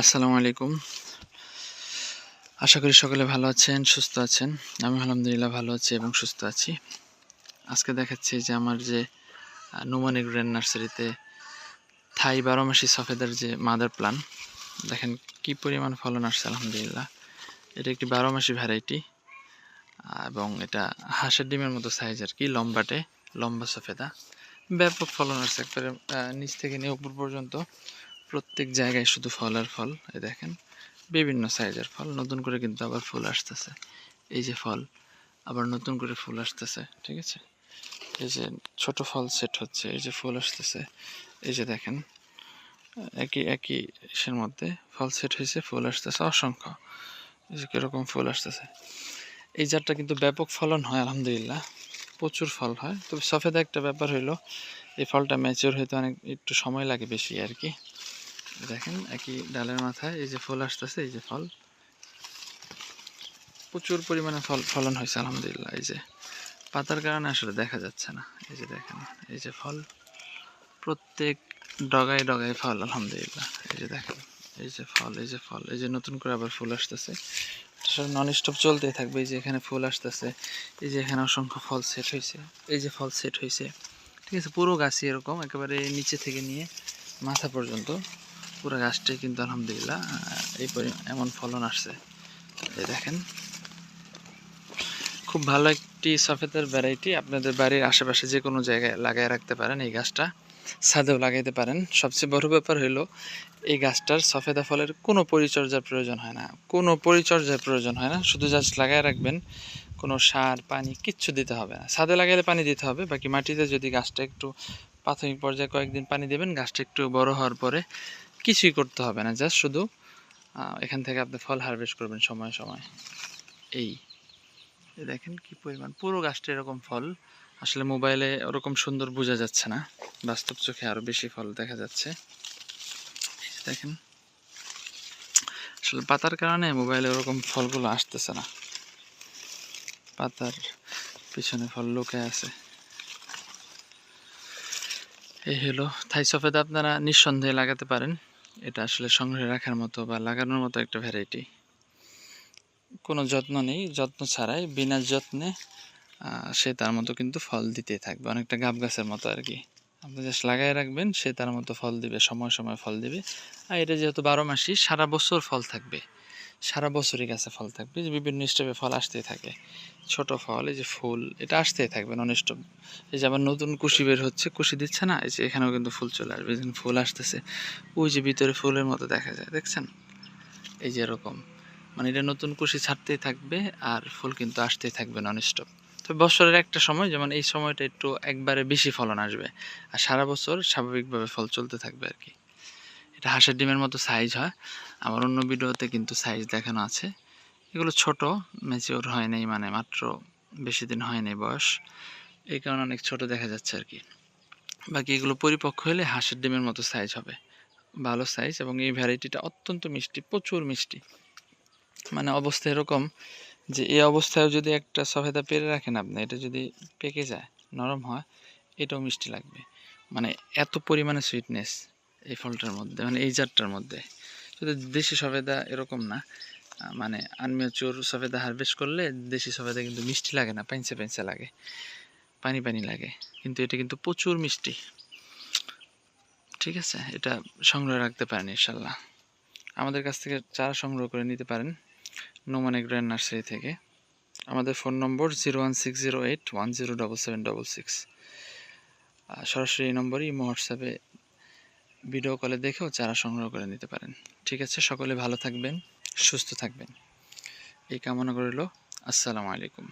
আসসালামু আলাইকুম। আশা করি সকলে ভালো আছেন, সুস্থ আছেন। আমি আলহামদুলিল্লাহ ভালো আছি এবং সুস্থ আছি। আজকে দেখাচ্ছি যে আমার যে নুমানি গ্র্যান্ড নার্সারিতে থাই বারো মাসি সফেদার যে মাদার প্লান, দেখেন কি পরিমাণ ফলন আসছে, আলহামদুলিল্লাহ। এটা একটি বারো মাসি ভ্যারাইটি এবং এটা হাঁসের ডিমের মতো সাইজ আর কি, লম্বাটে, লম্বা সফেদা। ব্যাপক ফলন আসছে, একবারে নিচ থেকে নিয়ে উপর পর্যন্ত। প্রত্যেক জায়গায় শুধু ফল আর ফল, এই দেখেন। বিভিন্ন সাইজের ফল, নতুন করে কিন্তু আবার ফুল আসতেছে। এই যে ফল, আবার নতুন করে ফুল আসতেছে, ঠিক আছে? এই যে ছোট ফল সেট হচ্ছে, এই যে ফুল আসতেছে। এই যে দেখেন, একই একই ইসের মধ্যে ফল সেট হয়েছে, ফুল আসতেছে, অসংখ্য। এই যে কীরকম ফুল আসতেছে। এই জাতটা কিন্তু ব্যাপক ফলন হয়, আলহামদুলিল্লাহ। প্রচুর ফল হয়। তবে সফেদা একটা ব্যাপার হইল, এই ফলটা ম্যাচিওর হইতে অনেক, একটু সময় লাগে বেশি আর কি। দেখেন একই ডালের মাথায় এই যে ফল আসতেছে এই যে ফল প্রচুর পরিমাণে ফল ফলন হয়েছে আলহামদুলিল্লাহ এই যে পাতার কারণে আসলে দেখা যাচ্ছে না এই যে দেখেন এই যে ফল প্রত্যেক ডগায় ডগায় ফল আলহামদুলিল্লাহ এই যে দেখেন এই যে ফল এই যে ফল এই যে নতুন করে আবার ফুল আসতেছে সব নন স্টপ চলতেই থাকবে এই যে এখানে ফুল আসতেছে এই যে এখানে অসংখ্য ফল সেট হয়েছে এই যে ফল সেট হয়েছে ঠিক আছে পুরো গাছই এরকম একেবারে নিচে থেকে নিয়ে মাথা পর্যন্ত পুরো গাছটাই কিন্তু আলহামদুলিল্লাহ এই এমন ফলন আসছে। এই দেখেন। খুব ভালো একটি সফেদার ভ্যারাইটি আপনাদের বাড়ির আশেপাশে যে কোনো জায়গায় লাগায় রাখতে পারেন এই গাছটা। ছাদেও লাগাইতে পারেন। সবচেয়ে বড় ব্যাপার হলো, এই গাছটার সফেদা ফলের কোনো পরিচর্যার প্রয়োজন হয় না। কোনো পরিচর্যার প্রয়োজন হয় না। শুধু জাস্ট লাগাই রাখবেন। কোনো সার, পানি কিচ্ছু দিতে হবে না। ছাদে লাগাইলে পানি দিতে হবে। বাকি মাটিতে যদি গাছটা একটু প্রাথমিক পর্যায়ে কয়েকদিন পানি দেবেন, গাছটা একটু বড় হওয়ার পরে কিছুই করতে হবে না জাস্ট শুধু এখান থেকে আপনি ফল হারভেস্ট করবেন সময় সময়। এই। দেখেন কি পরিমাণ, পুরো গাছটা এরকম ফল। আসলে মোবাইলে ওরকম সুন্দর বোঝা যাচ্ছে না, বাস্তব চোখে আরও বেশি ফল দেখা যাচ্ছে। দেখেন, আসলে পাতার কারণে মোবাইলে ওরকম ফলগুলো আসতেছে না। পাতার পিছনে ফল লুকে আছে। এই হলো থাই সফেদা আপনারা নিঃসন্দেহে লাগাতে পারেন। এটা আসলে সংগ্রহে রাখার মতো বা লাগানোর মতো একটা ভ্যারাইটি কোনো যত্ন নেই, যত্ন ছাড়াই বিনা যত্নে সে তার মতো কিন্তু ফল দিতেই থাকবে। অনেকটা গাব গাছের মতো আর কি আপনি জাস্ট লাগাই রাখবেন, সে তার মতো ফল দিবে, সময় সময় ফল দিবে। আর এটা যেহেতু বারো মাসই, সারা বছর ফল থাকবে। সারা বছরই গাছে ফল থাকবে। যে বিভিন্ন স্টেপে ফল আসতেই থাকে। ছোট ফল, এই যে ফুল, এটা আসতেই থাকবে নন স্টপ এই যে আবার নতুন কুশি বের হচ্ছে, কুশি দিচ্ছে না, এই যে এখানেও কিন্তু ফুল চলে আসবে। এই ফুল আসতেছে, ওই যে ভিতরে ফুলের মতো দেখা যায়, দেখছেন? এই যে এরকম। মানে এটা নতুন কুশি ছাড়তেই থাকবে আর ফুল কিন্তু আসতেই থাকবে নন স্টপ তো বছরের একটা সময়, যেমন এই সময়টা একটু একবারে বেশি ফলন আসবে, আর সারা বছর স্বাভাবিকভাবে ফল চলতে থাকবে আর কি। এটা হাঁসের ডিমের মতো সাইজ হয় আমার অন্য ভিডিওতে কিন্তু সাইজ দেখানো আছে। এগুলো ছোট ম্যাচিওর হয় নাই মানে মাত্র বেশি দিন হয় নাই বয়স। এই কারণে অনেক ছোট দেখা যাচ্ছে আর কি। বাকি এগুলো পরিপক্ক হলে হাঁসের ডিমের মতো সাইজ হবে। ভালো সাইজ এবং এই ভ্যারাইটিটা অত্যন্ত মিষ্টি, প্রচুর মিষ্টি। মানে অবস্থা এরকম যে এই অবস্থায় যদি একটা সফেদা পেরে রাখেন আপনি, এটা যদি পেকে যায়, নরম হয়, এটাও মিষ্টি লাগবে। মানে এত পরিমাণে সুইটনেস এই ফলটার মধ্যে মানে এই জাতটার মধ্যে। শুধু দেশি সফেদা এরকম না মানে আনমেচুর সফেদা হারভেস্ট করলে দেশি সফেদা কিন্তু মিষ্টি লাগে না পাইনসে পাইনসে লাগে, পানি পানি লাগে, কিন্তু এটা কিন্তু প্রচুর মিষ্টি। ঠিক আছে? এটা সংগ্রহ রাখতে পারেন ইনশাল্লাহ। আমাদের কাছ থেকে চারা সংগ্রহ করে নিতে পারেন, নোমানিক গ্র্যান্ড নার্সারি থেকে, আমাদের phone number zero one six zero eight one zero double seven double six সরাসরি এই নম্বরই হোয়াটসঅ্যাপে ভিডিও কলে দেখেও চারা সংগ্রহ করে নিতে পারেন। ঠিক আছে, সকলে ভালো থাকবেন, সুস্থ থাকবেন। এই কামনা করিল আসসালামু আলাইকুম।